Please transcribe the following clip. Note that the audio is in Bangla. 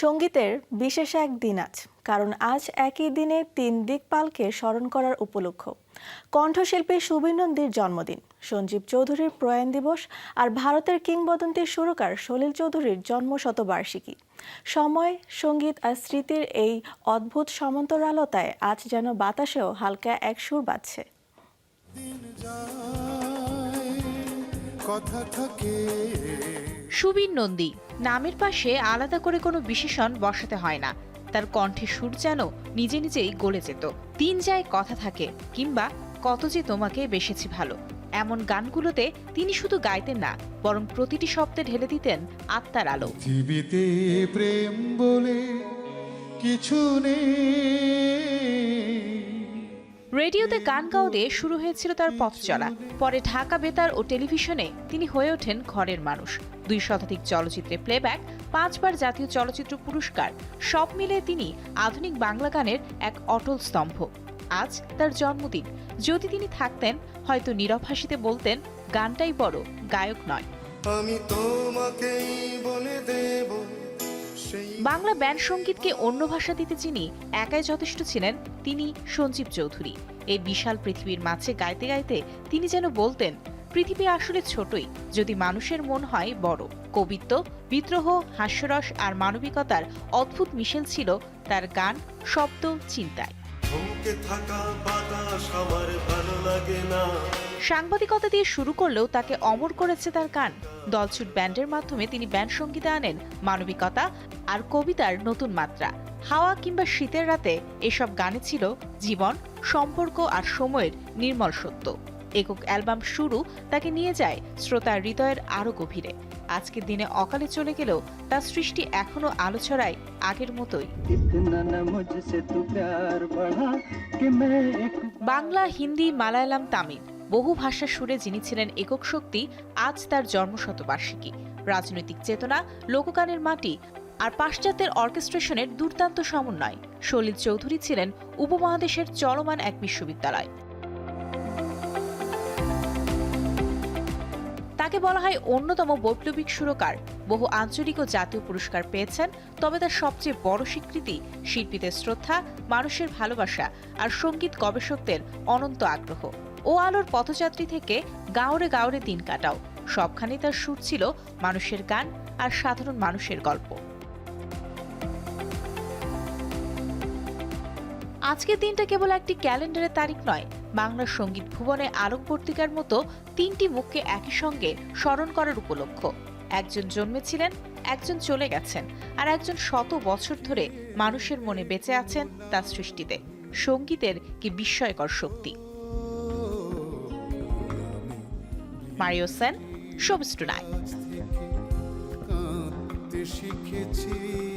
সঙ্গীতের বিশেষ এক দিন আজ, কারণ আজ একই দিনে তিন দিকপালকে স্মরণ করার উপলক্ষ। কণ্ঠশিল্পী সুবীর নন্দীর জন্মদিন, সঞ্জীব চৌধুরীর প্রয়াণ দিবস আর ভারতের কিংবদন্তির সুরকার সলিল চৌধুরীর জন্ম শতবার্ষিকী সময়, সংগীত আর স্মৃতির এই অদ্ভুত সমান্তরালতায় আজ যেন বাতাসেও হালকা এক সুর বাজছে। কথা থাকে। সুবীর নন্দী নামের পাশে আলাদা করে কোনো বিশেষণ বসাতে হয় না। তার কণ্ঠে সুর যেন নিজে নিজেই গলে যেত। তিন যায় কথা থাকে কিংবা কত যে তোমাকে বেসেছি ভালো। এমন গানগুলোতে তিনি শুধু গাইতেন না বরং প্রতিটি শব্দে ঢেলে দিতেন আত্মার আলো। পৃথিবীতে প্রেম বলে কিছু নেই। রেডিওতে গান গাওয়াতে শুরু হয়েছিল তার পথ চলা। পরে ঢাকা বেতার ও টেলিভিশনে তিনি হয়ে ওঠেন ঘরের মানুষ। দুই শতাধিক চলচ্চিত্রে প্লেব্যাক পাঁচবার জাতীয় চলচ্চিত্র পুরস্কার, সব মিলে তিনি আধুনিক বাংলা গানের এক অটল স্তম্ভ। আজ তার জন্মদিন। যদি তিনি থাকতেন, হয়তো নীরব হাসিতে বলতেন, গানটাই বড়, গায়ক নয়। আমি তোমাকেই বলে দেব সেই বাংলা ব্যান্ড সঙ্গীতকে অন্য ভাষা দিতে যিনি একাই যথেষ্ট ছিলেন, তিনি সঞ্জীব চৌধুরী। এই বিশাল পৃথিবীর মাঝে গাইতে গাইতে তিনি যেন বলতেন, পৃথিবী আসলে ছোটই, যদি মানুষের মন হয় বড়। কবিত্ব, বিদ্রোহ, হাস্যরস আর মানবিকতার অদ্ভুত মিশেল ছিল তার গান, শব্দ, চিন্তায়। সাংবাদিকতা দিয়ে শুরু করলেও তাকে অমর করেছে তার গান। দলছুট ব্যান্ডের মাধ্যমে তিনি ব্যান্ড সঙ্গীতে আনেন মানবিকতা আর কবিতার নতুন মাত্রা। হাওয়া কিংবা শীতের রাতে এসব গানে ছিল জীবন, সম্পর্ক আর সময়ের নির্মল সত্য। একক অ্যালবাম শুরু তাকে নিয়ে যায় শ্রোতার হৃদয়ের আরও গভীরে। আজকের দিনে অকালে চলে গেলেও তার সৃষ্টি এখনও আলো ছড়ায় আগের মতোই। বাংলা হিন্দি মালায়ালাম তামিল বহু ভাষা সুরে যিনি ছিলেন একক শক্তি আজ তার জন্মশতবার্ষিকী। রাজনৈতিক চেতনা লোকগানের মাটি আর পাশ্চাত্যের অর্কেস্ট্রেশনের দুর্দান্ত সমন্বয়। সলিল চৌধুরী ছিলেন উপমহাদেশের চলমান এক বিশ্ববিদ্যালয়। তাকে বলা হয় অন্যতম বৈপ্লবিক সুরকার। বহু আঞ্চলিক ও জাতীয় পুরস্কার পেয়েছেন, তবে তার সবচেয়ে বড় স্বীকৃতি শিল্পীদের শ্রদ্ধা, মানুষের ভালোবাসা আর সংগীত গবেষকদের অনন্ত আগ্রহ। ও আলোর পথযাত্রী থেকে গাওরে গাওরে দিন কাটাও। সবখানে তার সুর ছিল মানুষের গান আর সাধারণ মানুষের গল্প। আজকের দিনটা কেবল একটি ক্যালেন্ডারের তারিখ নয়, বাংলার সংগীত ভুবনে আলোক পত্রিকার মতো তিনটি মুখকে একই সঙ্গে স্মরণ করার উপলক্ষ। একজন জন্মেছিলেন, একজন চলে গেছেন, আর একজন শত বছর ধরে মানুষের মনে বেঁচে আছেন তার সৃষ্টিতে। সঙ্গীতের কি বিস্ময়কর শক্তি। মারিও সেন টুনাইট শিখেছি।